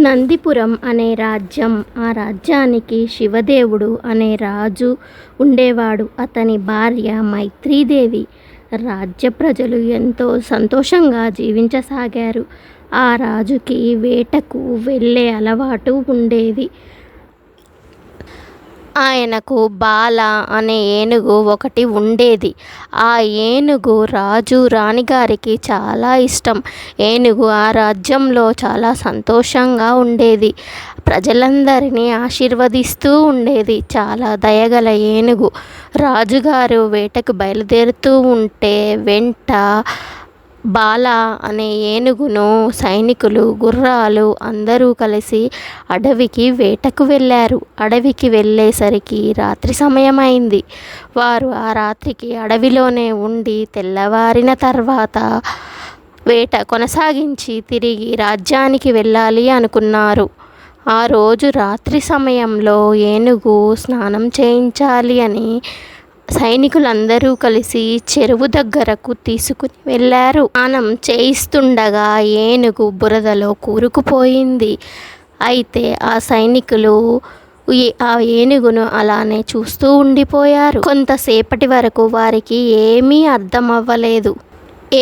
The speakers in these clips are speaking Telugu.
నందిపురం అనే రాజ్యం. ఆ రాజ్యానికి శివదేవుడు అనే రాజు ఉండేవాడు. అతని భార్య మైత్రీదేవి. రాజ్య ప్రజలు ఎంతో సంతోషంగా జీవించసాగారు. ఆ రాజుకి వేటకు వెళ్ళే అలవాటు ఉండేది. ఆయనకు బాల అనే ఏనుగు ఒకటి ఉండేది. ఆ ఏనుగు రాజు రాణిగారికి చాలా ఇష్టం. ఏనుగు ఆ రాజ్యంలో చాలా సంతోషంగా ఉండేది. ప్రజలందరినీ ఆశీర్వదిస్తూ ఉండేది. చాలా దయగల ఏనుగు. రాజుగారు వేటకు బయలుదేరుతూ ఉంటే వెంట బాల అనే ఏనుగును సైనికులు గుర్రాలు అందరూ కలిసి అడవికి వేటకు వెళ్ళారు. అడవికి వెళ్ళేసరికి రాత్రి సమయం అయింది వారు ఆ రాత్రికి అడవిలోనే ఉండి తెల్లవారిన తర్వాత వేట కొనసాగించి తిరిగి రాజ్యానికి వెళ్ళాలి అనుకున్నారు. ఆ రోజు రాత్రి సమయంలో ఏనుగు స్నానం చేయించాలి అని సైనికులందరూ కలిసి చెరువు దగ్గరకు తీసుకుని వెళ్ళారు. స్నానం చేయిస్తుండగా ఏనుగు బురదలో కూరుకుపోయింది. అయితే ఆ సైనికులు ఆ ఏనుగును అలానే చూస్తూ ఉండిపోయారు. కొంతసేపటి వరకు వారికి ఏమీ అర్థం అవ్వలేదు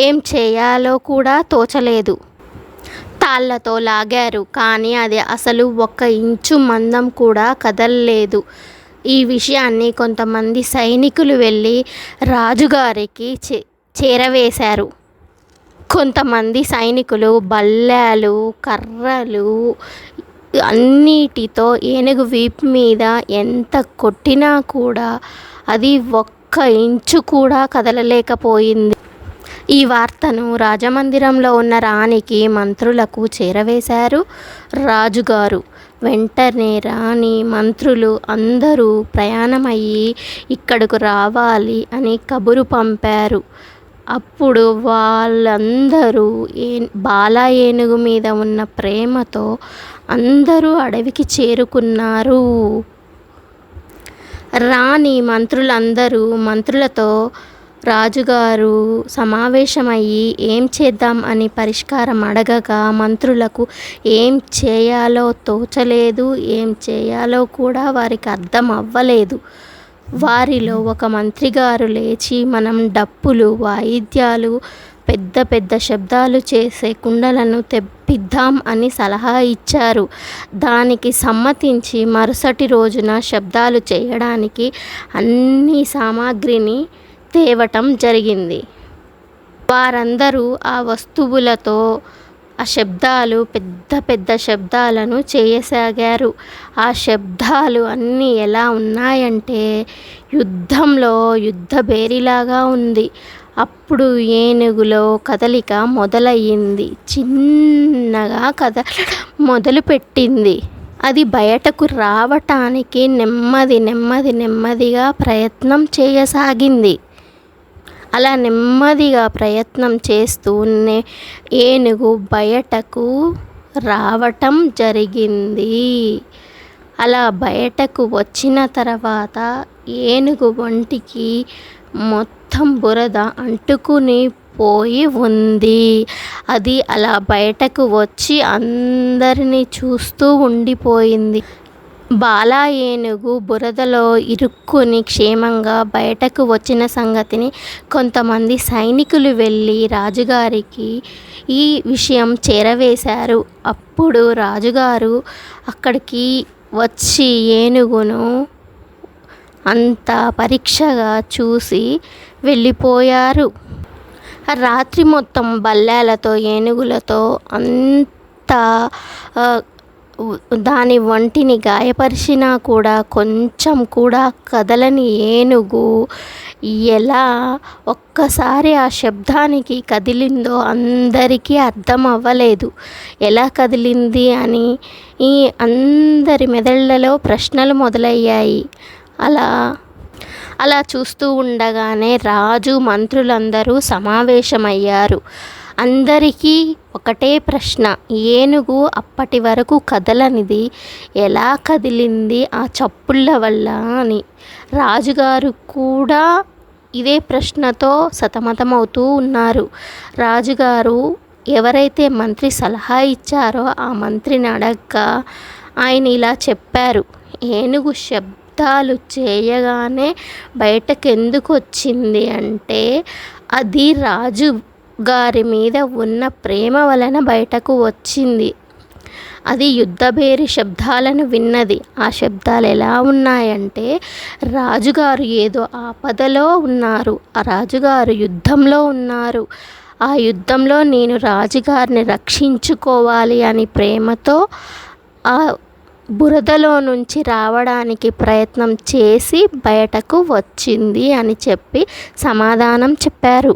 ఏం చేయాలో కూడా తోచలేదు. తాళ్ళతో లాగారు కానీ అది అసలు ఒక్క ఇంచు మందం కూడా కదలలేదు. ఈ విషయాన్ని కొంతమంది సైనికులు వెళ్ళి రాజుగారికి చే చేరవేశారు. కొంతమంది సైనికులు బల్లాలు కర్రలు అన్నిటితో ఏనుగు వీపు మీద ఎంత కొట్టినా కూడా అది ఒక్క ఇంచు కూడా కదలలేకపోయింది. ఈ వార్తను రాజమందిరంలో ఉన్న రాణికి మంత్రులకు చేరవేశారు రాజుగారు. వెంటనే రాణి మంత్రులు అందరూ ప్రయాణమయ్యి ఇక్కడకు రావాలి అని కబురు పంపారు. అప్పుడు వాళ్ళందరూ ఏ బాల ఏనుగు మీద ఉన్న ప్రేమతో అందరూ అడవికి చేరుకున్నారు. రాణి మంత్రులందరూ మంత్రులతో రాజుగారు సమావేశమయ్యి ఏం చేద్దాం అని పరిష్కారం అడగగా మంత్రులకు ఏం చేయాలో తోచలేదు ఏం చేయాలో కూడా వారికి అర్థం అవ్వలేదు. వారిలో ఒక మంత్రి గారు లేచి మనం డప్పులు వాయిద్యాలు పెద్ద పెద్ద శబ్దాలు చేసే కుండలను తెప్పిద్దాం అని సలహా ఇచ్చారు. దానికి సమ్మతించి మరుసటి రోజున శబ్దాలు చేయడానికి అన్ని సామాగ్రిని తేవటం జరిగింది. వారందరూ ఆ వస్తువులతో ఆ శబ్దాలు పెద్ద పెద్ద శబ్దాలను చేయసాగారు. ఆ శబ్దాలు అన్నీ ఎలా ఉన్నాయంటే యుద్ధంలో యుద్ధ బేరిలాగా ఉంది. అప్పుడు ఏనుగులో కదలిక మొదలయ్యింది. చిన్నగా కదలడం మొదలుపెట్టింది. అది బయటకు రావటానికి నెమ్మది నెమ్మది నెమ్మదిగా ప్రయత్నం చేయసాగింది. అలా నెమ్మదిగా ప్రయత్నం చేస్తూనే ఏనుగు బయటకు రావటం జరిగింది. అలా బయటకు వచ్చిన తర్వాత ఏనుగు ఒంటికి మొత్తం బురద అంటుకుని పోయి ఉంది. అది అలా బయటకు వచ్చి అందరినీ చూస్తూ ఉండిపోయింది. బాల ఏనుగు బురదలో ఇరుక్కుని క్షేమంగా బయటకు వచ్చిన సంగతిని కొంతమంది సైనికులు వెళ్ళి రాజుగారికి ఈ విషయం చేరవేశారు. అప్పుడు రాజుగారు అక్కడికి వచ్చి ఏనుగును అంత పరీక్షగా చూసి వెళ్ళిపోయారు. రాత్రి మొత్తం బల్లాలతో ఏనుగులతో అంత దాని ఒంటిని గాయపరిచినా కూడా కొంచెం కూడా కదలని ఏనుగు ఎలా ఒక్కసారి ఆ శబ్దానికి కదిలిందో అందరికీ అర్థం అవ్వలేదు. ఎలా కదిలింది అని ఈ అందరి మెదళ్ళలో ప్రశ్నలు మొదలయ్యాయి. అలా అలా చూస్తూ ఉండగానే రాజు మంత్రులందరూ సమావేశమయ్యారు. అందరికీ ఒకటే ప్రశ్న ఏనుగు అప్పటి వరకు కదలనిది? ఎలా కదిలింది ఆ చప్పుళ్ళ వల్ల అని. రాజుగారు కూడా ఇదే ప్రశ్నతో సతమతమవుతూ ఉన్నారు. రాజుగారు ఎవరైతే మంత్రి సలహా ఇచ్చారో ఆ మంత్రిని అడగ్గా ఆయన ఇలా చెప్పారు ఏనుగు యుద్ధాలు చేయగానే బయటకెందుకు వచ్చింది అంటే అది రాజు గారి మీద ఉన్న ప్రేమ వలన బయటకు వచ్చింది. అది యుద్ధభేరి శబ్దాలను విన్నది. ఆ శబ్దాలు ఎలా ఉన్నాయంటే రాజుగారు ఏదో ఆపదలో ఉన్నారు. ఆ రాజుగారు యుద్ధంలో ఉన్నారు. ఆ యుద్ధంలో నేను రాజుగారిని రక్షించుకోవాలి అని ప్రేమతో ఆ బురదలో నుంచి రావడానికి ప్రయత్నం చేసి బయటకు వచ్చింది అని చెప్పి సమాధానం చెప్పారు.